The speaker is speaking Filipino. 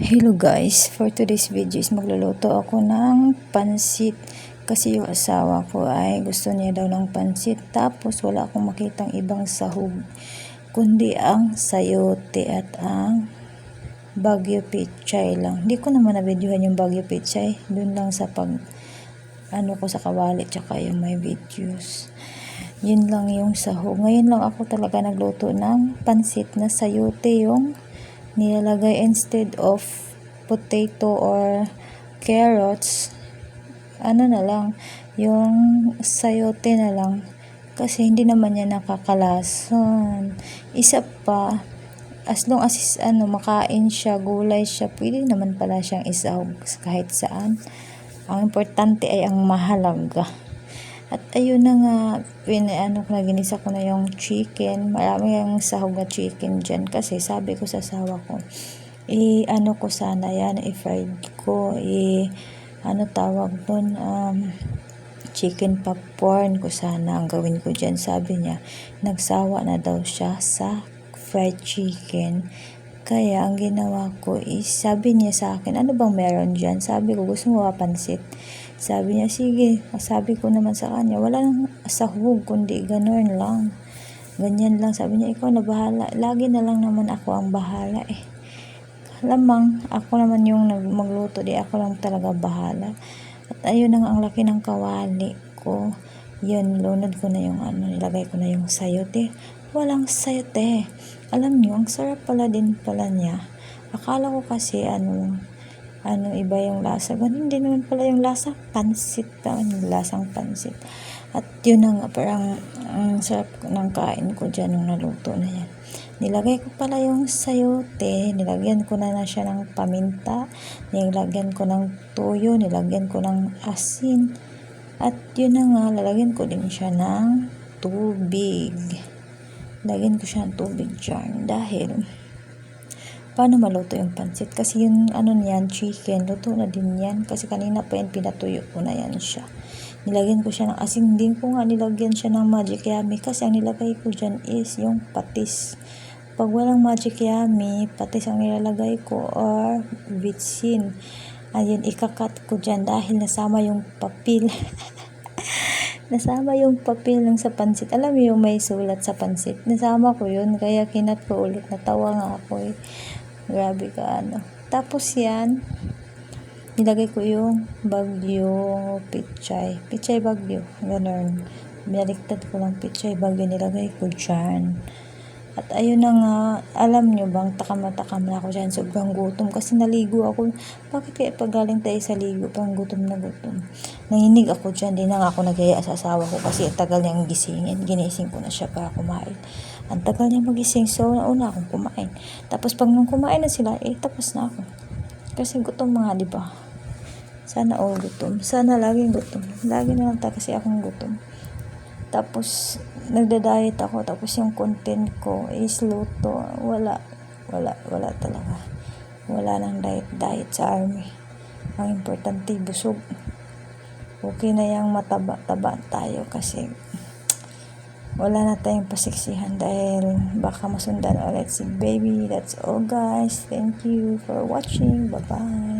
Hello guys, for today's video is magluluto ako ng pansit kasi yung asawa ko ay gusto niya daw ng pansit tapos wala akong makitang ibang sahog kundi ang sayote at ang Baguio Pichay lang. Hindi ko naman na-videohan yung Baguio Pichay, dun lang sa pag ano ko sa kawali tsaka yung may videos. Yun lang yung sahog. Ngayon lang ako talaga nagluto ng pansit na sayote yung nilalagay instead of potato or carrots ano na lang yung sayote na lang. Kasi hindi naman niya nakakalason. Isa pa as long as is, ano makain siya gulay siya pwede naman pala siyang isahog kahit saan. Ang importante ay ang mahalaga at ayun na nga, pin, ano ko na, ginisa ko na yung chicken. Marami yung sahog na chicken dyan. Kasi sabi ko sa sawa ko, i ano ko sana yan, i-fried ko, i ano tawag doon, um, chicken popcorn ko sana ang gawin ko dyan. Sabi niya, nagsawa na daw siya sa fried chicken. Kaya ang ginawa ko is, sabi niya sa akin, ano bang meron dyan? Sabi ko, gusto mo pansit? Sabi niya, sige. Sabi ko naman sa kanya, wala nang sahog, kundi ganun lang. Ganyan lang. Sabi niya, ikaw na bahala. Lagi na lang naman ako ang bahala eh. Lamang, ako naman yung magluto, di ako lang talaga bahala. At ayun na nga ang laki ng kawali ko. Yun, lunod ko na yung ano, nilagay ko na yung sayote. Walang sayote. Alam niyo, ang sarap pala din pala niya. Akala ko kasi ano, ano iba yung lasa. Ganun din naman pala yung lasa. Pansit pa. Yung lasang pansit. At yun na nga, parang ang sarap ng kain ko dyan nung naluto na yan. Nilagay ko pala yung sayote. Nilagyan ko na na siya ng paminta. Nilagyan ko ng toyo. Nilagyan ko ng asin. At yun na nga, lalagyan ko din siya ng tubig. Lagyan ko siya ng tubig dyan. Dahil, paano maluto yung pansit? Kasi yung ano niyan, chicken, luto na din yan. Kasi kanina pa yan, pinatuyo ko na yan siya. Nilagyan ko siya ng asin. Din ko nga nilagyan siya ng magic yummy. Kasi ang nilagay ko dyan is yung patis. Pag walang magic yummy, patis ang nilalagay ko or vitsin. Ayun, ikakat ko dyan dahil nasama yung papil. nasama yung papel ng sa pansit. Alam mo yung may sulat sa pansit. Nasama ko yun, kaya kinat ko ulit. Natawa nga ako eh. Grabe ka ano. Tapos yan, nilagay ko yung bagyo pichay. Pichay bagyo. Ganun. Binaliktad ko lang pichay bagyo. Nilagay ko dyan. At ayun na nga, alam nyo bang takam-takam na ako dyan, sobrang gutom kasi naligo ako. Bakit kaya pag galing tayo sa ligo, pang gutom na gutom? Nanginig ako dyan, di na nga ako nagaya sa asawa ko kasi ang tagal niyang gisingin. Ginising ko na siya para kumain. Ang tagal niya magising, so nauna akong kumain. Tapos pag nung kumain na sila, eh tapos na ako. Kasi gutom mga, di ba? Sana all gutom. Sana laging gutom. Lagi na lang ta kasi akong gutom. Tapos, nagda-diet ako. Tapos, yung content ko is luto. Wala. Wala. Wala talaga. Wala nang diet-diet sa army. Ang importante, busog. Okay na yung mataba-taba tayo kasi wala na tayong pasiksihan dahil baka masundan ulit si baby. That's all guys. Thank you for watching. Bye-bye.